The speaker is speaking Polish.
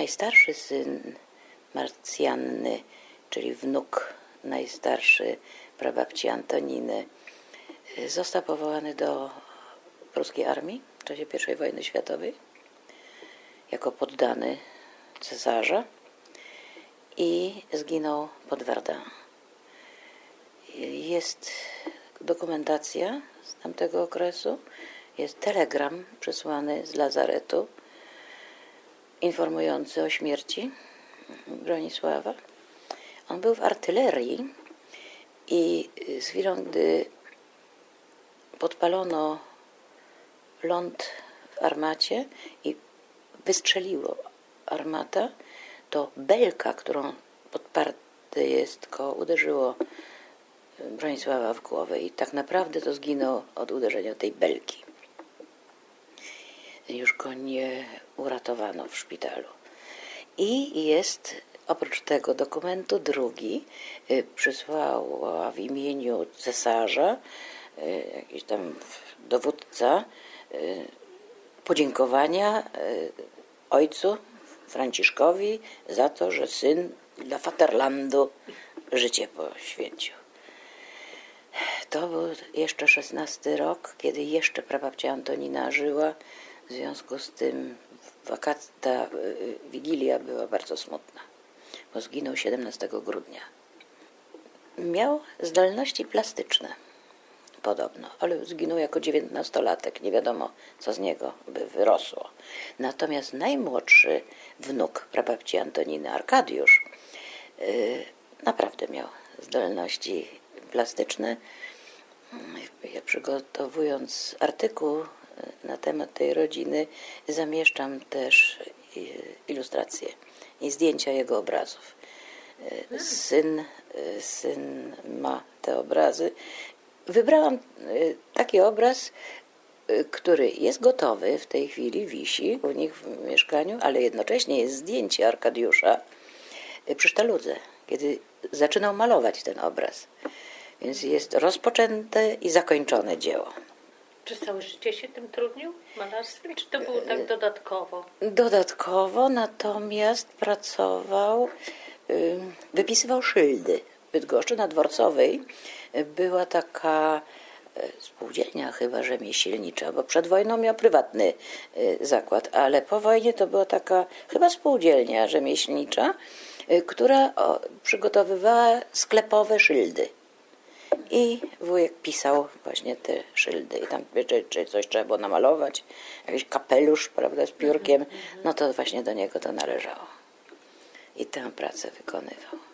najstarszy syn Marcjanny, czyli wnuk najstarszy prababci Antoniny, został powołany do pruskiej armii w czasie I wojny światowej jako poddany cesarza i zginął pod Verdun. Jest dokumentacja z tamtego okresu, jest telegram przesłany z lazaretu informujący o śmierci Bronisława. On był w artylerii i z chwilą, gdy podpalono ląd w armacie i wystrzeliło armata, to belka, którą podparte jest, go uderzyło Bronisława w głowę i tak naprawdę to zginął od uderzenia tej belki. Już go nie uratowano w szpitalu. I jest oprócz tego dokumentu drugi, y, przysłała w imieniu cesarza, y, jakiś tam dowódca, y, podziękowania ojcu Franciszkowi za to, że syn dla Vaterlandu życie poświęcił. To był jeszcze szesnasty rok, kiedy jeszcze prababcia Antonina żyła. W związku z tym wakacja, ta y, wigilia była bardzo smutna, bo zginął 17 grudnia. Miał zdolności plastyczne, podobno, ale zginął jako dziewiętnastolatek. Nie wiadomo, co z niego by wyrosło. Natomiast najmłodszy wnuk prababci Antoniny, Arkadiusz, y, naprawdę miał zdolności plastyczne. Ja przygotowując artykuł y, na temat tej rodziny, zamieszczam też y, ilustracje i zdjęcia jego obrazów. Y, Syn, y, syn ma te obrazy. Wybrałam taki obraz, który jest gotowy w tej chwili, wisi u nich w mieszkaniu, ale jednocześnie jest zdjęcie Arkadiusza przy sztaludze, kiedy zaczynał malować ten obraz. Więc jest rozpoczęte i zakończone dzieło. Czy całe życie się tym trudnił, malarstwem, czy to było tak dodatkowo? Dodatkowo natomiast pracował, wypisywał szyldy. W Bydgoszczy na Dworcowej była taka y, spółdzielnia chyba rzemieślnicza, bo przed wojną miał prywatny zakład, ale po wojnie to była taka chyba spółdzielnia rzemieślnicza, która przygotowywała sklepowe szyldy. I wujek pisał właśnie te szyldy i tam czy, czy coś trzeba było namalować, jakiś kapelusz, prawda, z piórkiem, no to właśnie do niego to należało. I tę pracę wykonywał.